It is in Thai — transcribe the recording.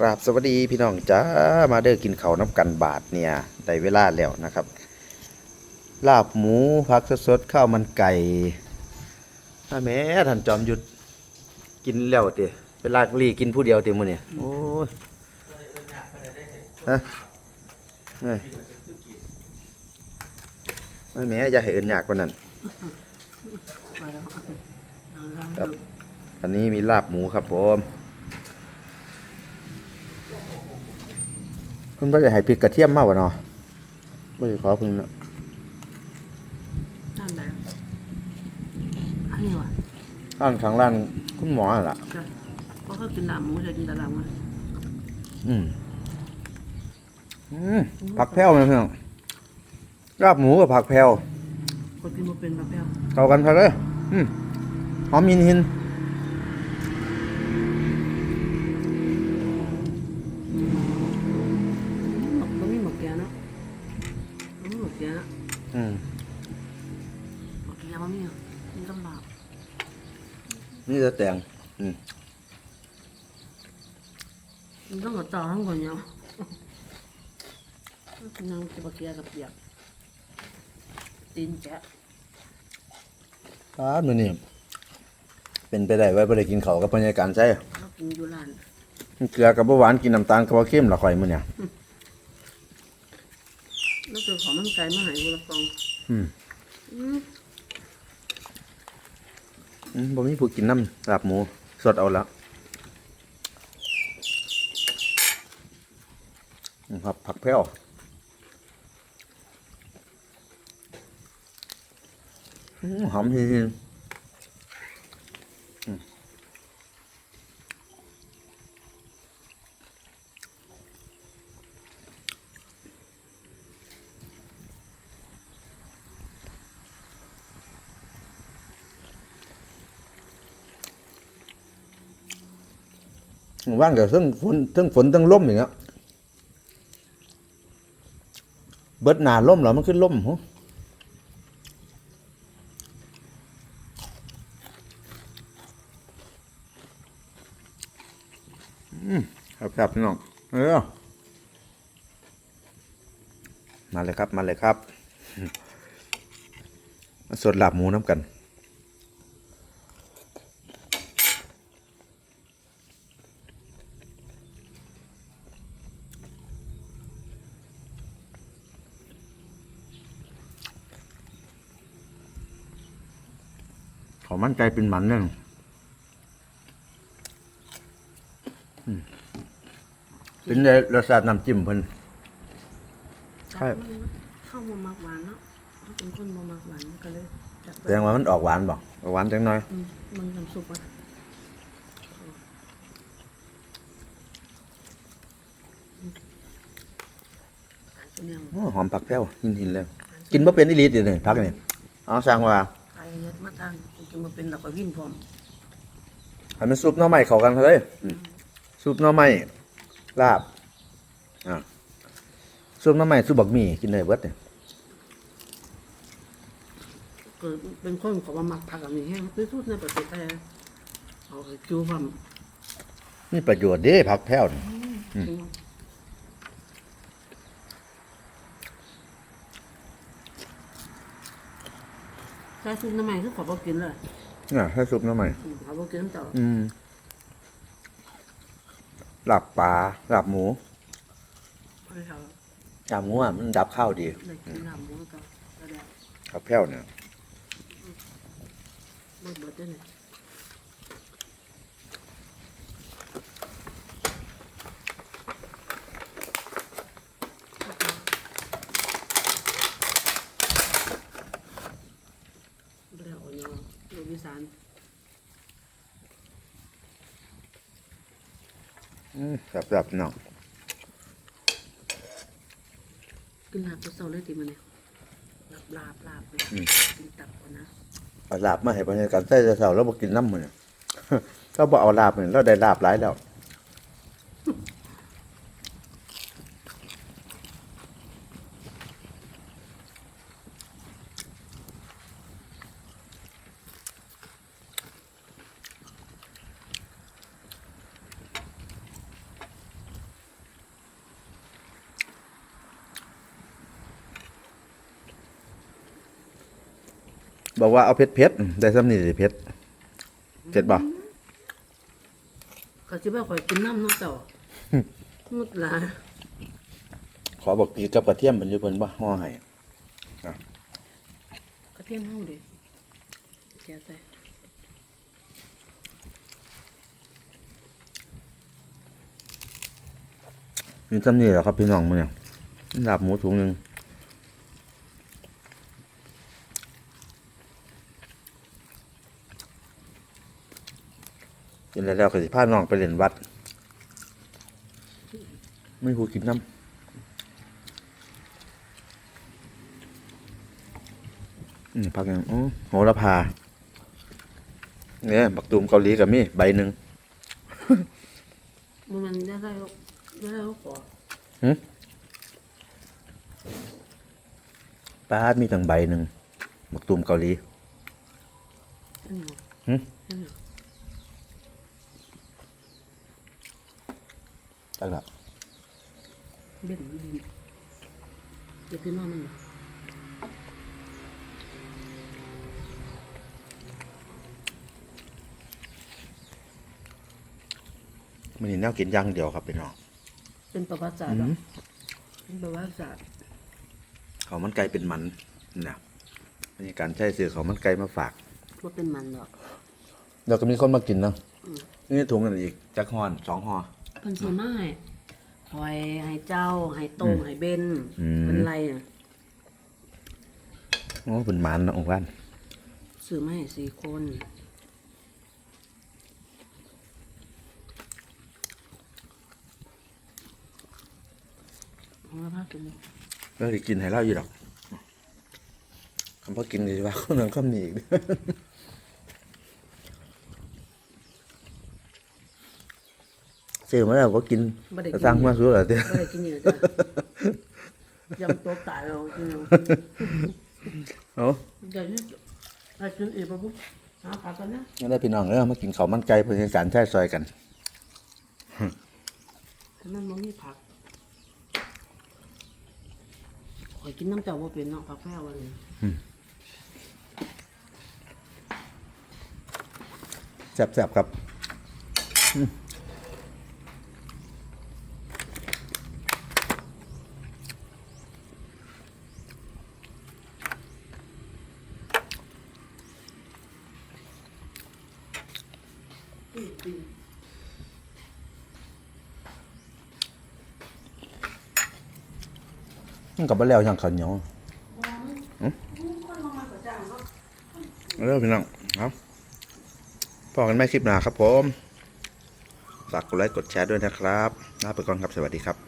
กราบสวัสดีพี่น้องจ้ามาเด้อกินเขาน้ำกันบาทเนี่ยได้เวลาแล้วนะครับ ลาบหมูผักสดๆข้าวมันไก่ถ้าแม่ท่านจอมหยุดกินแล้วเตะเวลากลีกินผู้เดียวเตะมือเนี่ยโอ้ยฮะไม่แม่อย่าให้เอินยากกว่านั้นครับอันนี้มีลาบหมูครับผม คุณว่าจะให้พริกกระเทียมมากกว่าเนาะไม่ขอเพึ่งเนาะนั่นแหละอันนี้ว่ะร้านข้างร้านคุณหมอน่ะล่ะ จ้ะเพราะเขากินหนามหมูจะกินแต่หนามอะอืมอืมผักแพรวนะพี่น้องลาบหมูกับผักแพรวคนกินมาเป็นแบบแพ้วเข้ากันพอเลยอืมหอมหินหิน นี่จะแต่งอืมมันต้องกับต่อทั้งคนเนาะกินน้ำกินปลาเกียกับเปียกตีนแกะครับมื้อนี้เป็นไปได้ไว้บ่ได้กินข้าวกับบรรยากาศใช่เขากินอยู่ร้านเกลือกับบ่หวานกินน้ำตาลกับบ่เค็มละข่อยมื้อเนี่ยแล้วตัวของมันไก่มาใหายกูละฟองอืมอืมอืม บ่มีผู้กินน้ำลาบหมู สดเอาละครับผักแพรวหอมหิง ว่างเดี๋ยวซึ่งฝนทั้งฝนทั้งลมอย่างเงี้ยเบิดหนาล่มเหรอมันขึ้นล่มหรออืมครับครับพี่น้องเออมาเลยครับ มาเลยครับ สดหลับหมูน้ำกัน ขอมั่นใจเป็นหมันเนี่ยอืมเป็นไงรสชาติน้ำจิ้มเพิ่น ใช่เข้าวมันมากหวานเนาะเขาเป็นคนบ่มากหวานก็เลยจัดแสดงว่ามันออกหวานบ่ออกหวานจังหน่อย อืมมันทำสุกอะเนี่ยโอ้หอมผักแพ้วหินหินเลย กินบ่เป็นอีหลีติเนี่ยผักนี่เอาสร้างว่าใครเฮ็ดมาทางจะ มาเป็นดอกกระวินพร้อมให้มันซุปหน่อไม้เข้ากันเลยอืมซุปหน่อไม้ลาบอ่าซุปหน่อไม้ซุปบักหมี่กินได้เบิดเนี่ยเกิดเป็นคนของว่ามักผักอันนี้แห้งที่สุดในประเทศไทยเอาไปจูบความมีประโยชน์เด้ผักแพ้วนี่ ใช่ซุปน้ำใหม่คือขอบอกกินเลยน่ะให้ซุปหน่อไม้อืมขอบอกกินน้ำต่ออืมลาบปลาลาบหมูให้เขาลาบหมูอะมันดับข้าวดีได้กินน้ำหมูต่อก็ได้ผักแพ้วเนี่ยหมดเบิดได้เนี่ยเรียกว่าเนาะ ลูกอีสานอืมแบบๆเนาะกินลาบตัวเศร้าเลยติมันเนี่ยลาบลาบลาบเลยกินตับก่อนนะเอาลาบมาให้บรรยากาศใส่เสาแล้วบ่กินน้ำมันเนี่ย เราบ่เอาลาบเนี่ยเราได้ลาบหลายแล้ว บอกว่าเอาเผ็ดเผ็ดๆได้ซ้ำนี่สิเผ็ดเผ็ดบ่ก็สิว่าข่อยกินน้ำเนาะเจ้ามุดหลายขอบอกกีกับกระเทียมเป็นอยู่เพิ่นบ่ห่อให้กระเทียมเฮาเด้แกะใส่มีซ้ำนี่แหละครับพี่น้องมื้อนี้ลาบหมูถุงหนึง กินแล้วแล้วก็สิพาน้องไปเล่นวัด ไม่ฮู้กินน้ำอืมพักยังอ๋อโหระพาเนี่ยบักตูมเกาหลีกับมีใบหนึ่งมันมันได้ได้ได้ได้ขอป้าดมีตั้งใบหนึ่งบักตูมเกาหลีอั นนี้หึอันนี้ตั้งละเบ็ดดีเดี๋ยวพี่น้องมันมันนี่แนวกินอย่างเดียวครับพี่น้องเป็นประวัติศาสตร์เหรอเป็นประวัติศาสตร์เขาวมันไก่เป็นมันนะมีการใช้ซื้อเขาวมันไก่มาฝากว่าเป็นมันหรอกเดี๋ยวก็มีคนมากินนะนี่ถุงกันอีกจักห่อนสองห่อ เพิ่นสิมาให้หอยให้เจ้าให้โต้งให้เบนอืม เป็นไรอะโอ้เป็นมันนะองค์วันซื้อมาให้สี่คนของละพักกินแล้วได้กินให้เราอยู่ดอกคำพอกินดีว่าคนนั้นคำนี้อีก ซื้อมาแล้วก็กินบ่ได้กิน ก็สั่งมาซื้อเหรอเด้อไม่ได้กินอยู่จ้ะยำตัวตายเรากินเอาเอาเดี๋ยวนี้ไอ้กินอีกปะปุ๊บหาผักกันนะงั้นได้พี่น้องเออมากินข้าวมันไก่เพื่อการใช้ซอยกันให้มันบ่มีผักข่อยกินน้ำเจ้าบ่เป็นเนาะผักแพ้วอันนี้แซ่บๆครับอืม มันกับแล้วอย่างขันเหนียวอืมเอาเริ่มพี่น้องครับพอกันไม่คลิปหนาครับผม ฝากกดไลค์กดแชร์ด้วยนะครับลาไปก่อนครับ สวัสดีครับ